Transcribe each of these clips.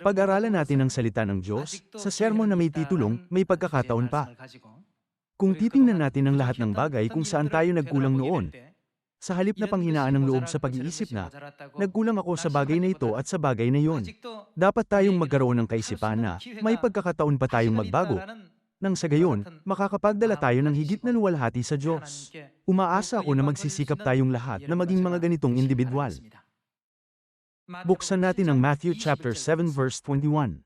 Pag-aralan natin ang salita ng Diyos, sa sermon na may titulong, may pagkakataon pa. Kung titingnan natin ang lahat ng bagay kung saan tayo nagkulang noon, sa halip na panghinaan ng loob sa pag-iisip na, nagkulang ako sa bagay na ito at sa bagay na iyon. Dapat tayong magkaroon ng kaisipan na, may pagkakataon pa tayong magbago, nang sa gayon, makakapagdala tayo ng higit na luwalhati sa Diyos. Umaasa ako na magsisikap tayong lahat na maging mga ganitong individual. Buksan natin ang Matthew chapter 7 verse 21.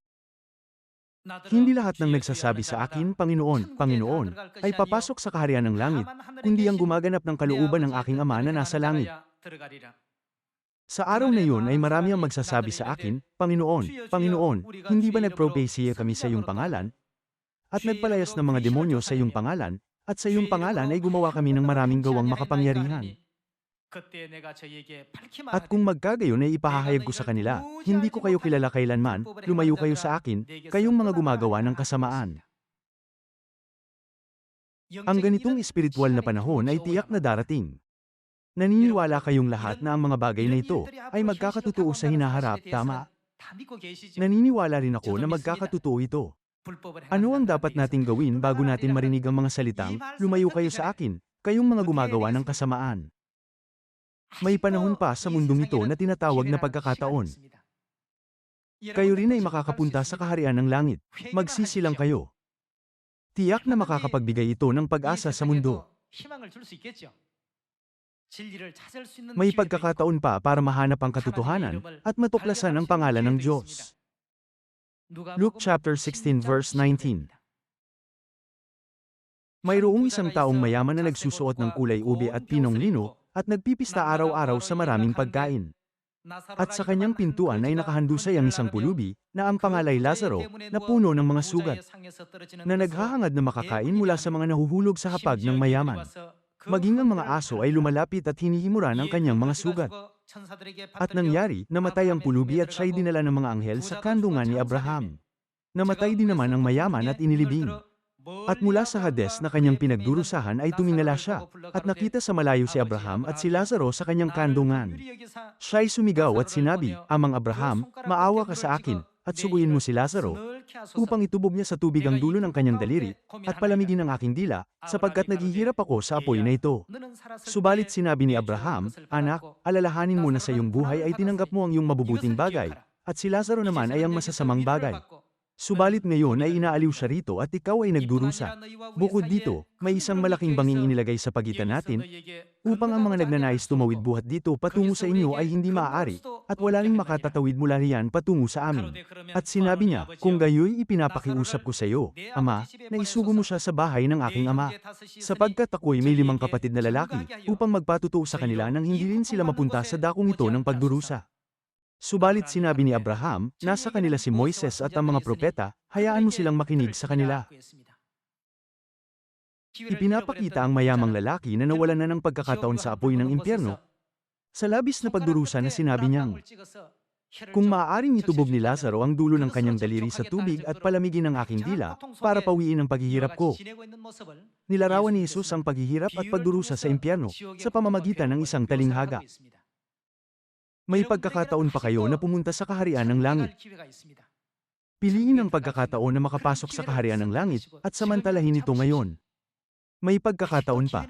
Hindi lahat ng nagsasabi sa akin, Panginoon, Panginoon, ay papasok sa kaharian ng langit, kundi ang gumaganap ng kalooban ng aking Ama na nasa langit. Sa araw na iyon ay marami ang magsasabi sa akin, Panginoon, Panginoon, hindi ba nagpropesya kami sa iyong pangalan? At nagpalayas ng mga demonyo sa iyong pangalan, at sa iyong pangalan ay gumawa kami ng maraming gawang makapangyarihan. At kung magkagayon ay ipahahayag ko sa kanila, hindi ko kayo kilala kailanman, lumayo kayo sa akin, kayong mga gumagawa ng kasamaan. Ang ganitong espiritual na panahon ay tiyak na darating. Naniniwala kayong lahat na ang mga bagay na ito ay magkakatotoo sa hinaharap, tama? Naniniwala rin ako na magkakatotoo ito. Ano ang dapat nating gawin bago natin marinig ang mga salitang, lumayo kayo sa akin, kayong mga gumagawa ng kasamaan? May panahon pa sa mundong ito na tinatawag na pagkakataon. Kayo rin ay makakapunta sa kaharian ng langit. Magsisilang kayo. Tiyak na makakapagbigay ito ng pag-asa sa mundo. May pagkakataon pa para mahanap ang katotohanan at matuklasan ang pangalan ng Diyos. Luke chapter 16 verse 19 Mayroong isang taong mayaman na nagsusuot ng kulay ube at pinong lino at nagpipista araw-araw sa maraming pagkain. At sa kanyang pintuan ay nakahandusay ang isang pulubi na ang pangalay Lazaro na puno ng mga sugat na naghahangad na makakain mula sa mga nahuhulog sa hapag ng mayaman. Maging ang mga aso ay lumalapit at hinihimuran ang kanyang mga sugat. At nangyari, namatay ang pulubi at siya'y dinala ng mga anghel sa kandungan ni Abraham. Namatay din naman ang mayaman at inilibing. At mula sa Hades na kanyang pinagdurusahan ay tumingala siya, at nakita sa malayo si Abraham at si Lazaro sa kanyang kandungan. Siya'y sumigaw at sinabi, Amang Abraham, maawa ka sa akin, at suguin mo si Lazaro, upang itubog niya sa tubig ang dulo ng kanyang daliri, at palamigin ang aking dila, sapagkat naghihirap ako sa apoy na ito. Subalit sinabi ni Abraham, Anak, alalahanin mo na sa iyong buhay ay tinanggap mo ang iyong mabubuting bagay, at si Lazaro naman ay ang masasamang bagay. Subalit ngayon ay inaaliw siya rito at ikaw ay nagdurusa. Bukod dito, may isang malaking banging inilagay sa pagitan natin, upang ang mga nagnanais tumawid buhat dito patungo sa inyo ay hindi maaari, at wala ring makatatawid mula riyan patungo sa amin. At sinabi niya, kung gayoy ipinapakiusap ko sa iyo, Ama, na isugo mo siya sa bahay ng aking ama. Sapagkat ako'y may limang kapatid na lalaki, upang magpatutuo sa kanila nang hindi rin sila mapunta sa dakong ito ng pagdurusa. Subalit sinabi ni Abraham, nasa kanila si Moises at ang mga propeta, hayaan mo silang makinig sa kanila. Ipinapakita ang mayamang lalaki na nawalan na ng pagkakataon sa apoy ng impyerno, sa labis na pagdurusa na sinabi niyang, Kung maaaring itubog ni Lazaro ang dulo ng kanyang daliri sa tubig at palamigin ang aking dila, para pawiin ang paghihirap ko. Nilarawan ni Jesus ang paghihirap at pagdurusa sa impyerno, sa pamamagitan ng isang talinghaga. May pagkakataon pa kayo na pumunta sa kaharian ng langit. Piliin ang pagkakataon na makapasok sa kaharian ng langit at samantalahin ito ngayon. May pagkakataon pa.